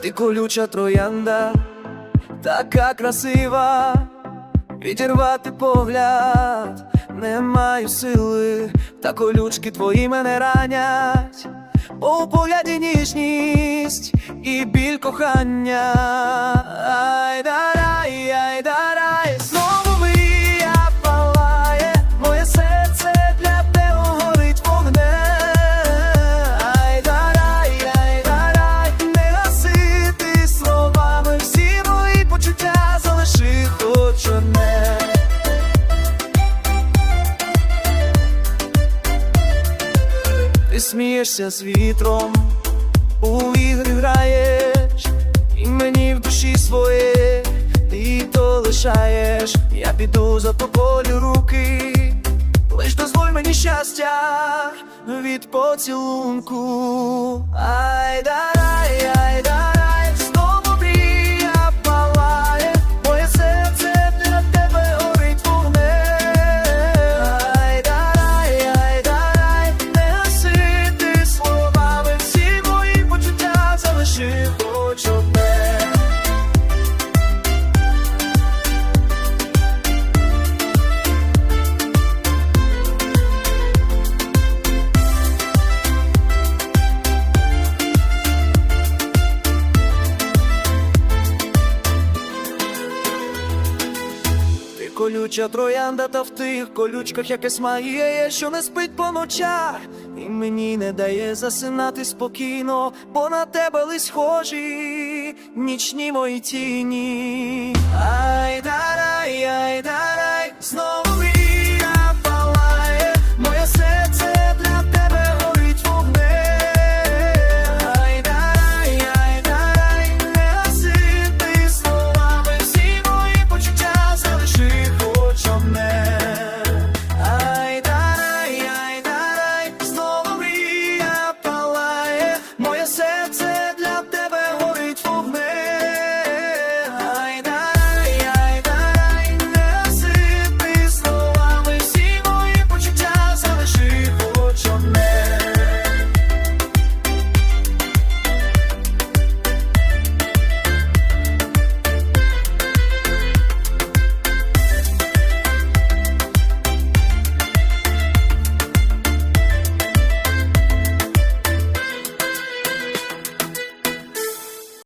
Ти колюча троянда, така красива, відірвати погляд, не маю сили, та колючки твої мене ранять, Бо у погляді ніжність і біль кохання. Ай дарай, Ти смієшся з вітром, у ігри граєш, і мені в душі своє, ти то лишаєш, я піду за тобою руки, лиш дозволь мені щастя від поцілунку. Ай колюча троянда, та в тих колючках якась магія що не спить по ночах, і мені не дає засинати спокійно, бо на тебе лиш схожі нічні мої тіні. Ай дарай, ай дарай.